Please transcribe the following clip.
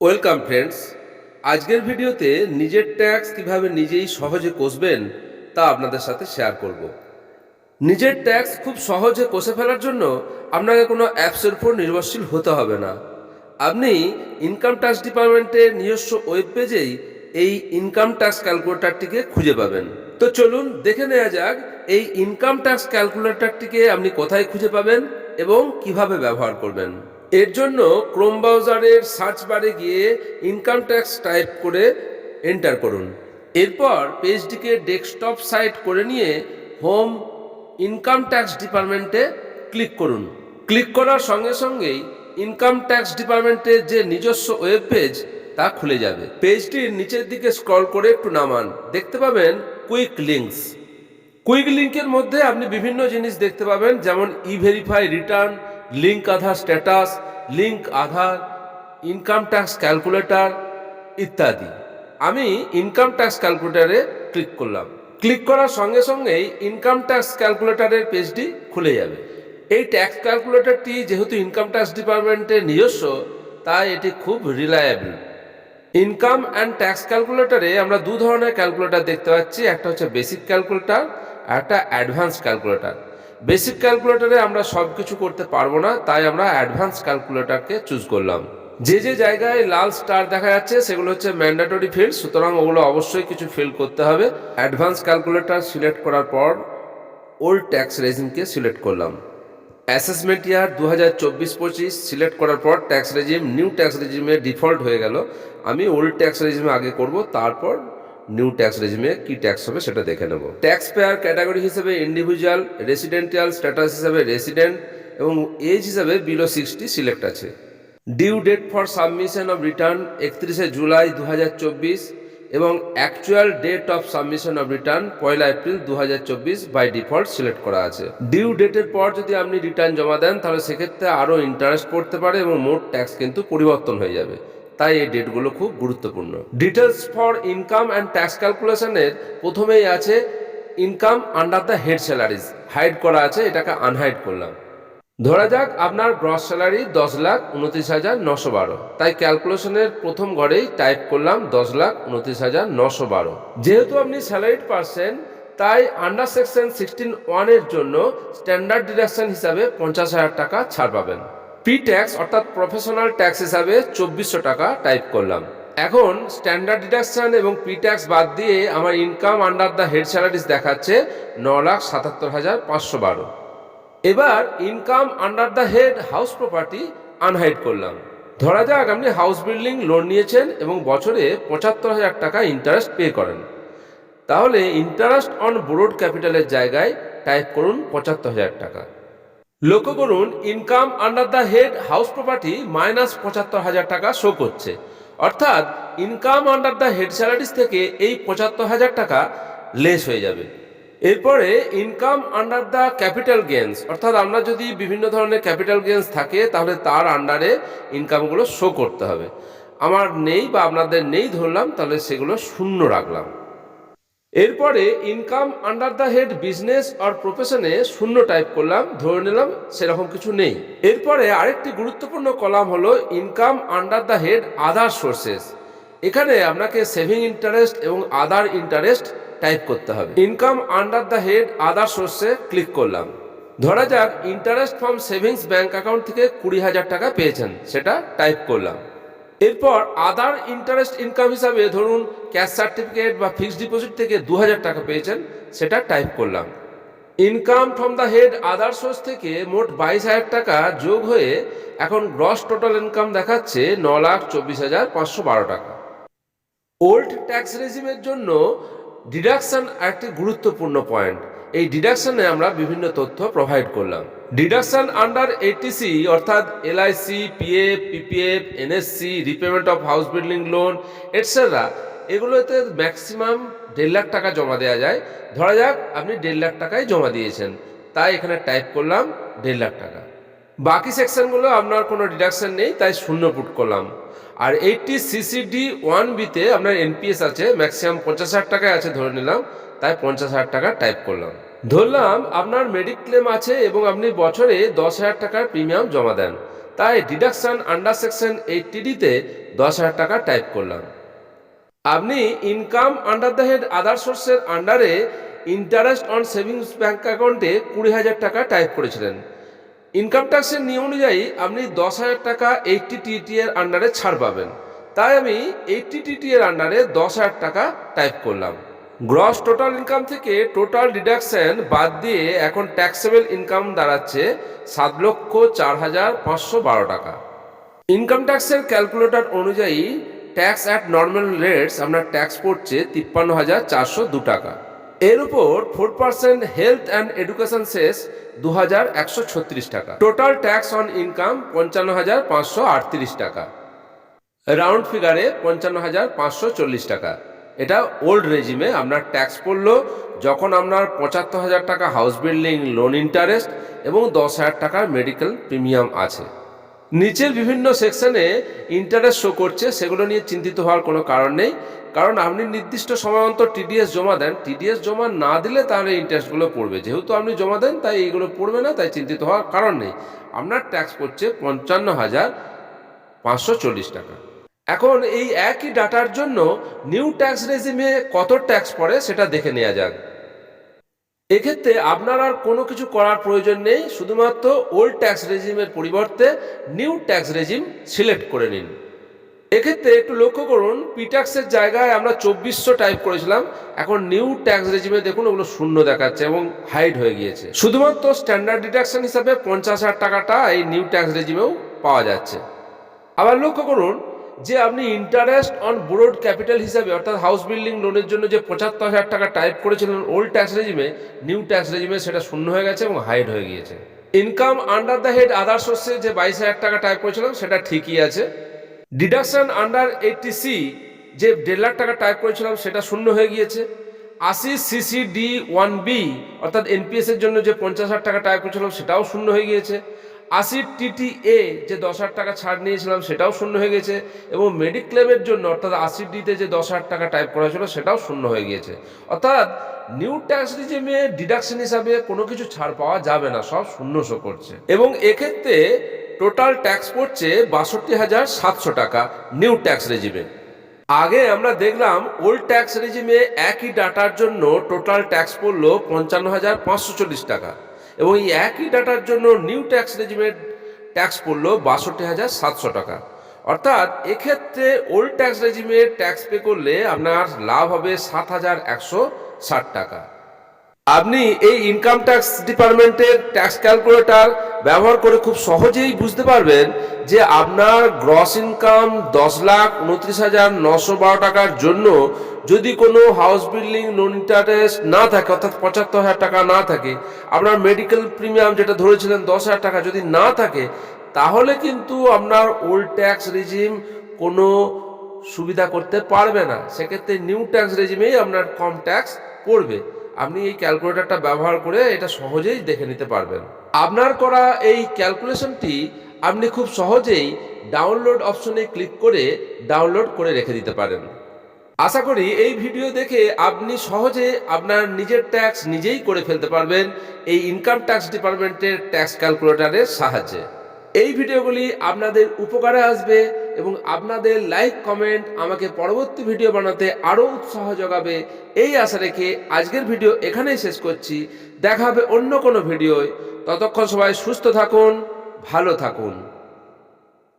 Welcome friends. আজকের ভিডিওতে নিজের ট্যাক্স কীভাবে নিজেই সহজে কষবেন তা আপনাদের সাথে শেয়ার করব। নিজের ট্যাক্স খুব সহজে কষে ফেলার জন্য আপনাকে কোনো অ্যাপসের উপর নির্ভরশীল হতে হবে না। আপনি ইনকাম ট্যাক্স ডিপার্টমেন্টের নিজস্ব ওয়েব পেজেই এই ইনকাম ট্যাক্স ক্যালকুলেটরটিকে খুঁজে পাবেন। তো চলুন দেখে নেওয়া যাক, এই ইনকাম ট্যাক্স ক্যালকুলেটরটিকে আপনি কোথায় খুঁজে পাবেন এবং কীভাবে ব্যবহার করবেন। এর জন্য ক্রোম ব্রাউজারের সার্চ বারে গিয়ে ইনকাম ট্যাক্স টাইপ করে এন্টার করুন। এরপর পেজটিকে ডেস্কটপ সাইট করে নিয়ে হোম ইনকাম ট্যাক্স ডিপার্টমেন্টে ক্লিক করুন। ক্লিক করার সঙ্গে সঙ্গেই ইনকাম ট্যাক্স ডিপার্টমেন্টের যে নিজস্ব ওয়েব পেজ তা খুলে যাবে। পেজটির নিচের দিকে স্ক্রল করে একটু নামান। দেখতে পাবেন কুইক লিঙ্কস কুইক লিঙ্কের মধ্যে আপনি বিভিন্ন জিনিস দেখতে পাবেন, যেমন e verify return link Aadhaar status link Aadhaar income tax calculator ইত্যাদি। আমি ইনকাম ট্যাক্স ক্যালকুলেটরে ক্লিক করলাম। ক্লিক করার সঙ্গে সঙ্গেই ইনকাম ট্যাক্স ক্যালকুলেটরের পেজটি খুলে যাবে। এই ট্যাক্স ক্যালকুলেটরটি যেহেতু ইনকাম ট্যাক্স ডিপার্টমেন্টের নিজস্ব, তাই এটি খুব রিলায়েবল ইনকাম অ্যান্ড ট্যাক্স ক্যালকুলেটরে আমরা দু ধরনের ক্যালকুলেটর দেখতে পাচ্ছি। একটা হচ্ছে বেসিক ক্যালকুলেটর একটা অ্যাডভান্স ক্যালকুলেটর বেসিক ক্যালকুলেটরে আমরা সব কিছু করতে পারব না, তাই আমরা অ্যাডভান্স ক্যালকুলেটরকে চুজ করলাম। যে যে জায়গায় লাল স্টার দেখা যাচ্ছে, সেগুলো হচ্ছে ম্যান্ডেটরি ফিল্ড, সুতরাং ওগুলো অবশ্যই কিছু ফিল করতে হবে। অ্যাডভান্স ক্যালকুলেটর সিলেক্ট করার পর ওল্ড ট্যাক্স রেজিমকে সিলেক্ট করলাম। অ্যাসেসমেন্ট ইয়ার দু হাজার চব্বিশ পঁচিশ সিলেক্ট করার পর ট্যাক্স রেজিম, নিউ ট্যাক্স রেজিমে ডিফল্ট হয়ে গেল। আমি ওল্ড ট্যাক্স রেজিমে আগে করব, তারপর নিউ ট্যাক্স রেজিমে কি ট্যাক্স হবে সেটা দেখে নেব। ট্যাক্স পেয়ার ক্যাটাগরি হিসেবে ইন্ডিভিজুয়াল রেসিডেন্টিয়াল স্ট্যাটাস হিসেবে রেসিডেন্ট এবং এজ হিসাবে বিলো সিক্সটি সিলেক্ট আছে। Due date for submission of return একত্রিশে জুলাই দু হাজার চব্বিশ এবং actual date of submission of return Poila April দু হাজার চব্বিশ বাই ডিফল্ট সিলেক্ট করা আছে। ডিউ ডেটের পর যদি আপনি রিটার্ন জমা দেন তাহলে সেক্ষেত্রে আরও ইন্টারেস্ট পড়তে পারে এবং মোট ট্যাক্স কিন্তু পরিবর্তন হয়ে যাবে। তাই এই ডেটগুলো খুব গুরুত্বপূর্ণ। Details for income and tax ক্যালকুলেশনের প্রথমেই আছে income under the head salaries hide করা আছে, এটাকে আনহাইড করলাম। ধরা যাক আপনার গ্রস স্যালারি দশ লাখ উনত্রিশ হাজার নশো বারো। তাই ক্যালকুলেশনের প্রথম ঘরেই টাইপ করলাম দশ লাখ উনত্রিশ হাজার নশো বারো। যেহেতু আপনি স্যালারিড পার্সেন তাই আন্ডার সেকশন সিক্সটিন ওয়ানের জন্য স্ট্যান্ডার্ড ডিডাকশন হিসাবে পঞ্চাশ হাজার টাকা ছাড় পাবেন। প্রি ট্যাক্স অর্থাৎ প্রফেশনাল ট্যাক্স হিসাবে চব্বিশশো টাকা টাইপ করলাম। এখন স্ট্যান্ডার্ড ডিডাকশন এবং প্রি ট্যাক্স বাদ দিয়ে আমার income under the head salaries দেখাচ্ছে ন লাখ সাতাত্তর হাজার পাঁচশো বারো। এবার income under the head house property unhide করলাম। ধরা যাক আপনি হাউস বিল্ডিং লোন নিয়েছেন এবং বছরে পঁচাত্তর হাজার টাকা ইন্টারেস্ট পে করেন। তাহলে ইন্টারেস্ট অন বোরোড ক্যাপিটালের জায়গায় টাইপ করুন পঁচাত্তর হাজার টাকা। লক্ষ্য করুন income under the head house property minus পঁচাত্তর হাজার টাকা শো করছে। অর্থাৎ income under the head salaries থেকে এই পঁচাত্তর হাজার টাকা লেস হয়ে যাবে। এরপরে income under the capital gains অর্থাৎ আমরা যদি বিভিন্ন ধরনের ক্যাপিটাল গেন্স থাকে, তাহলে তার আন্ডারে ইনকামগুলো শো করতে হবে। আমার নেই বা আপনাদের নেই ধরলাম, তাহলে সেগুলো শূন্য রাখলাম। এরপরে income under the head business আর প্রফেশনে শূন্য টাইপ করলাম, ধরে নিলাম সেরকম কিছু নেই। এরপরে আরেকটি গুরুত্বপূর্ণ কলাম হলো income under the head other sources এখানে আপনাকে সেভিং ইন্টারেস্ট এবং আদার ইন্টারেস্ট টাইপ করতে হবে। Income under the head other সোর্সে click করলাম। ধরা যাক interest from savings bank account থেকে কুড়ি হাজার টাকা পেয়েছেন, সেটা টাইপ করলাম। এরপর আদার ইন্টারেস্ট ইনকাম হিসাবে ধরুন ক্যাশ সার্টিফিকেট বা ফিক্সড ডিপোজিট থেকে দু হাজার টাকা পেয়েছেন, সেটা টাইপ করলাম। Income from the head other source থেকে মোট বাইশ হাজার টাকা যোগ হয়ে এখন গ্রস টোটাল ইনকাম দেখাচ্ছে ন লাখ চব্বিশ হাজার পাঁচশো বারো টাকা। ওল্ড ট্যাক্স রেজিমের জন্য ডিডাকশন একটি গুরুত্বপূর্ণ পয়েন্ট এই ডিডাকশনে আমরা বিভিন্ন তথ্য প্রোভাইড করলাম। ডিডাকশন আন্ডার এটিসি অর্থাৎ LIC PF PPF NSC repayment of house building loan etcetera এগুলোতে ম্যাক্সিমাম দেড় লাখ টাকা জমা দেওয়া যায়। ধরা যাক, আপনি দেড় লাখ টাকায় জমা দিয়েছেন। তাই এখানে টাইপ করলাম দেড় লাখ টাকা। বাকি সেকশনগুলো আপনার কোনো ডিডাকশন নেই, তাই শূন্য পুট করলাম। আর এইটটি সিসিডি ওয়ান বিতে আপনার এনপিএস আছে ম্যাক্সিমাম পঞ্চাশ হাজার টাকায় আছে ধরে নিলাম, তাই পঞ্চাশ হাজার টাকা টাইপ করলাম। ধরলাম আপনার মেডিক্লেম আছে এবং আপনি বছরে দশ হাজার টাকার প্রিমিয়াম জমা দেন, তাই ডিডাকশন আন্ডার সেকশন এইটিডিতে দশ হাজার টাকা টাইপ করলাম। আপনি income under the head other সোর্সের আন্ডারে ইন্টারেস্ট অন সেভিংস ব্যাঙ্ক অ্যাকাউন্টে কুড়ি হাজার টাকা টাইপ করেছিলেন ইনকাম ট্যাক্সের নিয়ম অনুযায়ী আপনি দশ হাজার টাকা এইটটি টিটি এর আন্ডারে ছাড় পাবেন। তাই আমি এইটটি টিটি এর আন্ডারে দশ হাজার টাকা টাইপ করলাম। গ্রস টোটাল ইনকাম থেকে টোটাল ডিডাকশন বাদ দিয়ে এখন ট্যাক্সেবল ইনকাম দাঁড়াচ্ছে সাত লক্ষ চার হাজার পাঁচশো বারো টাকা। ইনকাম ট্যাক্সের ক্যালকুলেটর অনুযায়ী ট্যাক্স অ্যাট নর্মাল রেটস আপনার ট্যাক্স পড়ছে তিপ্পান্ন হাজার চারশো দু টাকা। এর উপর four percent health and education cess দু হাজার একশো ছত্রিশ টাকা। টোটাল ট্যাক্স অন ইনকাম পঞ্চান্ন হাজার পাঁচশো আটত্রিশ টাকা। রাউন্ড ফিগারে পঞ্চান্ন হাজার পাঁচশো চল্লিশ টাকা। এটা ওল্ড রেজিমে আপনার ট্যাক্স পড়ল যখন আপনার পঁচাত্তর হাজার টাকা হাউস বিল্ডিং, লোন ইন্টারেস্ট এবং দশ হাজার টাকার মেডিকেল প্রিমিয়াম আছে। নিচের বিভিন্ন সেকশনে ইন্টারেস্ট শো করছে, সেগুলো নিয়ে চিন্তিত হওয়ার কোনো কারণ নেই। কারণ আপনি নির্দিষ্ট সময় অন্তর টিডিএস জমা দেন টিডিএস জমা না দিলে তাহলে ইন্টারেস্টগুলো পড়বে। যেহেতু আপনি জমা দেন, তাই এইগুলো পড়বে না, তাই চিন্তিত হওয়ার কারণ নেই। আপনার ট্যাক্স পড়ছে পঞ্চান্ন হাজার পাঁচশো চল্লিশ টাকা। এখন এই একই ডাটার জন্য নিউ ট্যাক্স রেজিমে কত ট্যাক্স পড়ে সেটা দেখে নেওয়া যাক। এক্ষেত্রে আপনার আর কোনো কিছু করার প্রয়োজন নেই, শুধুমাত্র ওল্ড ট্যাক্স রেজিমের পরিবর্তে নিউ ট্যাক্স রেজিম সিলেক্ট করে নিন। এক্ষেত্রে একটু লক্ষ্য করুন পিট্যাক্সের জায়গায় আমরা চব্বিশশো টাইপ করেছিলাম, এখন নিউ ট্যাক্স রেজিমে দেখুন ওগুলো শূন্য দেখাচ্ছে এবং হাইড হয়ে গিয়েছে। শুধুমাত্র স্ট্যান্ডার্ড ডিডাকশন হিসাবে পঞ্চাশ হাজার টাকাটা এই নিউ ট্যাক্স রেজিমেও পাওয়া যাচ্ছে। আবার লক্ষ্য করুন যে আপনি ইন্টারেস্ট অন বোরোড ক্যাপিটাল হিসাবে, অর্থাৎ হাউস বিল্ডিং লোনের জন্য যে পঁচাত্তর হাজার টাকা টাইপ করেছিলেন ওল্ড ট্যাক্স রেজিমে নিউ ট্যাক্স রেজিমে সেটা শূন্য হয়ে গেছে এবং হাইড হয়ে গিয়েছে। Income under the head other সোর্সে যে বাইশ হাজার টাকা টাইপ করেছিলাম, সেটা ঠিকই আছে। ডিডাকশন আন্ডার এইটি সি যে দেড় লাখ টাকা টাইপ করেছিলাম, সেটা শূন্য হয়ে গিয়েছে। আশি সিসি ডি ওয়ান বি অর্থাৎ এনপিএস এর জন্য যে পঞ্চাশ হাজার টাকা টাইপ করেছিলাম, সেটাও শূন্য হয়ে গিয়েছে। আশি টিটি এ যে দশ হাজার টাকা ছাড় নিয়েছিলাম সেটাও শূন্য হয়ে গেছে এবং মেডিক্লেমের জন্য অর্থাৎ আশি ডিতে যে দশ হাজার টাকা টাইপ করা হয়েছিল সেটাও শূন্য হয়ে গিয়েছে। অর্থাৎ নিউ ট্যাক্স রিজিমে ডিডাকশন হিসাবে কোনো কিছু ছাড় পাওয়া যাবে না, সব শূন্য শো করছে। এবং এক্ষেত্রে টোটাল ট্যাক্স পড়ছে বাষট্টি হাজার সাতশো টাকা নিউ ট্যাক্স রেজিমে আগে আমরা দেখলাম ওল্ড ট্যাক্স রেজিমে একই ডাটার জন্য টোটাল ট্যাক্স পড়ল পঞ্চান্ন হাজার পাঁচশো চল্লিশ টাকা। এবং এই একই ডাটার জন্য নিউ ট্যাক্স রেজিমের ট্যাক্স পড়ল বাষট্টি হাজার সাতশো টাকা। অর্থাৎ এক্ষেত্রে ওল্ড ট্যাক্স রেজিমের ট্যাক্স পে করলে আপনার লাভ হবে সাত হাজার একশো ষাট টাকা। আপনি এই ইনকাম ট্যাক্স ডিপার্টমেন্টের ট্যাক্স ক্যালকুলেটর ব্যবহার করে খুব সহজেই বুঝতে পারবেন যে আপনার গ্রস ইনকাম দশ লাখ উনত্রিশ হাজার নশো বারো টাকার জন্য যদি কোনো হাউস বিল্ডিং লোন ইন্টারেস্ট না থাকে, অর্থাৎ পঁচাত্তর হাজার টাকা না থাকে, আপনার মেডিকেল প্রিমিয়াম যেটা ধরেছিলেন দশ হাজার টাকা যদি না থাকে, তাহলে কিন্তু আপনার ওল্ড ট্যাক্স রিজিম কোনো সুবিধা করতে পারবে না। সেক্ষেত্রে নিউ ট্যাক্স রেজিমেই আপনার কম ট্যাক্স পড়বে। আপনি এই ক্যালকুলেটরটা ব্যবহার করে এটা সহজেই দেখে নিতে পারবেন। আপনার করা এই ক্যালকুলেশনটি আপনি খুব সহজেই ডাউনলোড অপশনে ক্লিক করে ডাউনলোড করে রেখে দিতে পারেন। আশা করি এই ভিডিও দেখে আপনি সহজে আপনার নিজের ট্যাক্স নিজেই করে ফেলতে পারবেন এই ইনকাম ট্যাক্স ডিপার্টমেন্টের ট্যাক্স ক্যালকুলেটরের সাহায্যে। এই ভিডিওগুলি আপনাদের উপকারে আসবে এবং আপনাদের লাইক, কমেন্ট আমাকে পরবর্তী ভিডিও বানাতে আরও উৎসাহ যোগাবে। এই আশা রেখে আজকের ভিডিও এখানেই শেষ করছি। দেখা হবে অন্য কোনো ভিডিওয়। ততক্ষণ সবাই সুস্থ থাকুন, ভালো থাকুন।